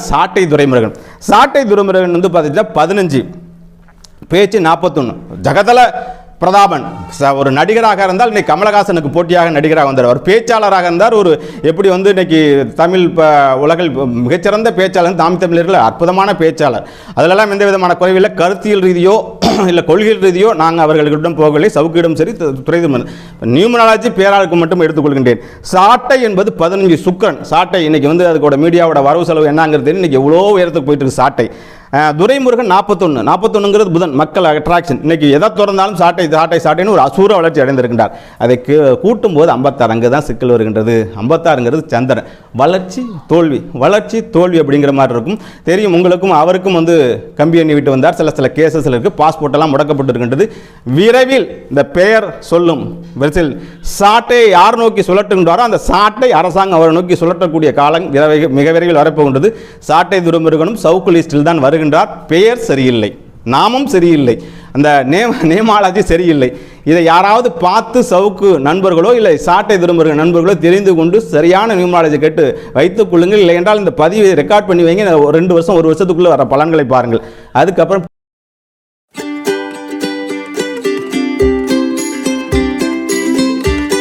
சாட்டை துரைமுருகன். சாட்டை துரைமுருகன் வந்து பார்த்தீங்கன்னா பதினஞ்சு பேச்சு நாற்பத்தொன்று ஜெகதல பிரதாபன் ச- ஒரு நடிகராக இருந்தால் இன்றைக்கி கமலஹாசனுக்கு போட்டியாக நடிகராக வந்தார். அவர் பேச்சாளராக இருந்தார். ஒரு எப்படி வந்து இன்றைக்கி தமிழ் இப்போ உலகில் மிகச்சிறந்த பேச்சாளர் தாம் தமிழர்கள் அற்புதமான பேச்சாளர். அதிலெல்லாம் எந்த விதமான குறைவில்லை கருத்தியல் ரீதியோ இல்லை கொள்கை ரீதியோ நாங்கள் அவர்களிடம் போகவில்லை. சவுக்கிடம் சரி து- துறை நியூமராலஜி பேராளுக்கு மட்டும் எடுத்துக்கொள்கின்றேன். சாட்டை என்பது பதினஞ்சு சுக்கரன். சாட்டை இன்னைக்கு வந்து அதுக்கோட மீடியாவோட வரவு செலவு என்னங்கிறது இன்றைக்கி இன்னைக்கு எவ்வளோ உயரத்துக்கு போயிட்டு இருக்கு சாட்டை. துரைமுருகன் நாற்பத்தொன்று நாற்பத்தொன்னுங்கிறது புதன் மக்கள் அட்ராக்ஷன் இன்னைக்கு எதை திறந்தாலும் சாட்டை சாட்டை சாட்டைன்னு ஒரு அசூர வளர்ச்சி அடைந்திருக்கின்றார். அதை கூட்டும் போது ஐம்பத்தாறு அங்கே தான் சிக்கல் வருகின்றது. ஐம்பத்தாறுங்கிறது சந்திரன். வளர்ச்சி தோல்வி. வளர்ச்சி தோல்வி அப்படிங்கிற மாதிரி இருக்கும். தெரியும் உங்களுக்கும் அவருக்கும் வந்து கம்பி எண்ணி விட்டு வந்தார். சில சில கேசஸ் இருக்குது பாஸ்போர்ட் எல்லாம் முடக்கப்பட்டிருக்கின்றது. விரைவில் இந்த பெயர் சொல்லும் வரிசையில் சாட்டை யார் நோக்கி சுழட்டுகின்றாரோ அந்த சாட்டை அரசாங்கம் அவரை நோக்கி சுழற்றக்கூடிய காலம் விரைவில் மிக விரைவில் வரப்போகின்றது. சாட்டை துரைமுருகனும் சவுக்கு லிஸ்டில் தான் வருகின்றார். பெயர் சரியில்லை. நாமம் சரியில்லை. அந்த நேம் நேமாலஜி சரியில்லை. இதை யாராவது பார்த்து சவுக்கு நண்பர்களோ இல்லை சாட்டை திரும்புகிற நண்பர்களோ தெரிந்து கொண்டு சரியான நியூமாலஜி கேட்டு வைத்துக் கொள்ளுங்கள். இல்லை என்றால் இந்த பதிவை ரெக்கார்ட் பண்ணி வைங்க. ரெண்டு வருஷம் ஒரு வருஷத்துக்குள்ளே வர பலன்களை பாருங்கள். அதுக்கப்புறம்